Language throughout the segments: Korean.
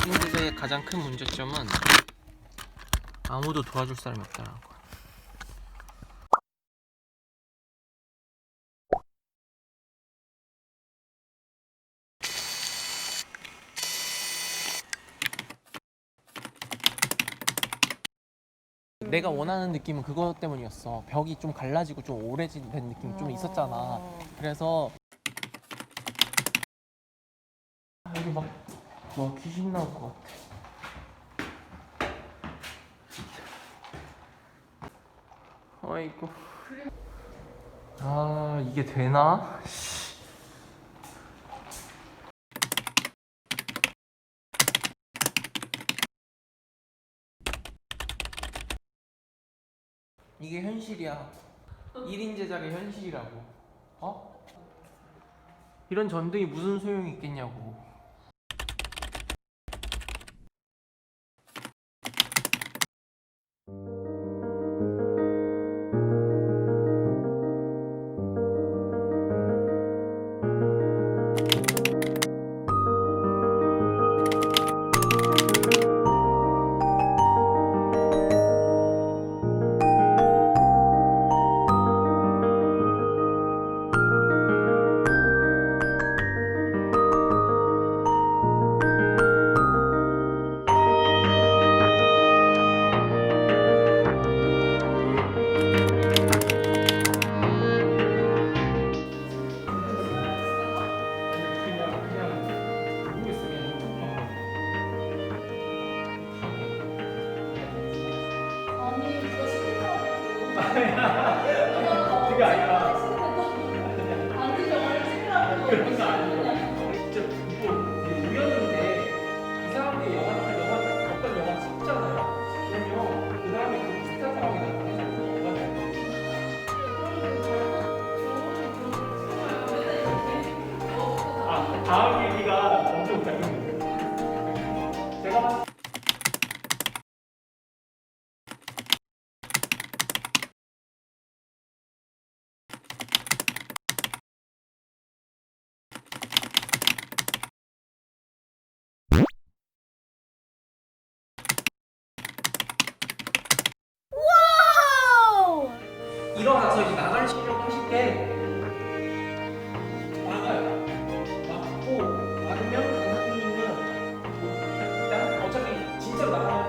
이진제자의 가장 큰 문제점은 아무도 도와줄 사람이 없다는 거. 내가 원하는 느낌은 그거 때문이었어. 벽이 좀 갈라지고 좀 오래된 느낌이 좀 있었잖아. 그래서 아, 여기 막, 뭐 귀신 나올 것 같아. 아이고. 아 이게 되나? 씨. 이게 현실이야. 1인 제작의 현실이라고. 어? 이런 전등이 무슨 소용이 있겠냐고. Obrigado. 일어나서 이제 나갈 시려고 하실 때 막아요. 막고 막으면 강사님은 일단 어차피 진짜로 나가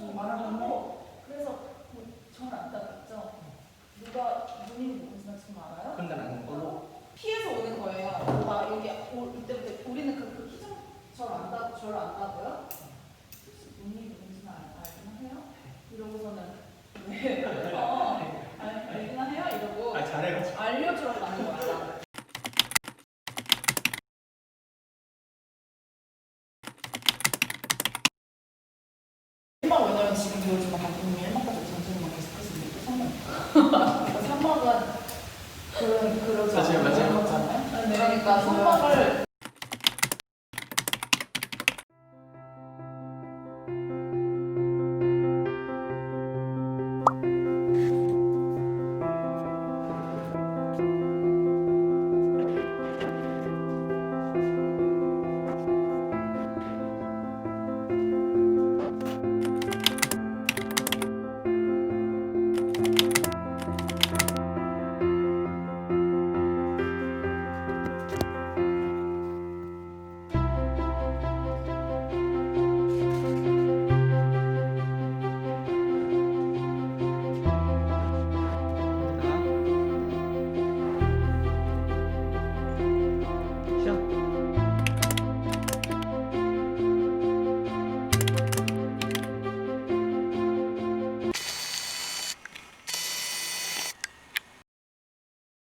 뭐 말하는데 뭐 그래서 뭐전안 따랐죠. 누가 문이 누군지나 지금 알아요? 근데 난 아는 걸로. 피해서 오는 거예요. 막 여기 올 이때부터 우리는 그, 그 희정 저를 안다 저를 안다고요? 혹시 문이 누군지나 알긴 해요? 이러고서는 배우지만 단순히 1번까지 점수를 먹고 스트레스를 3번. 그러니까 3번은 그런, 그러지 사실 않아요? 맞아요. 아, 네. 그러니까 3번을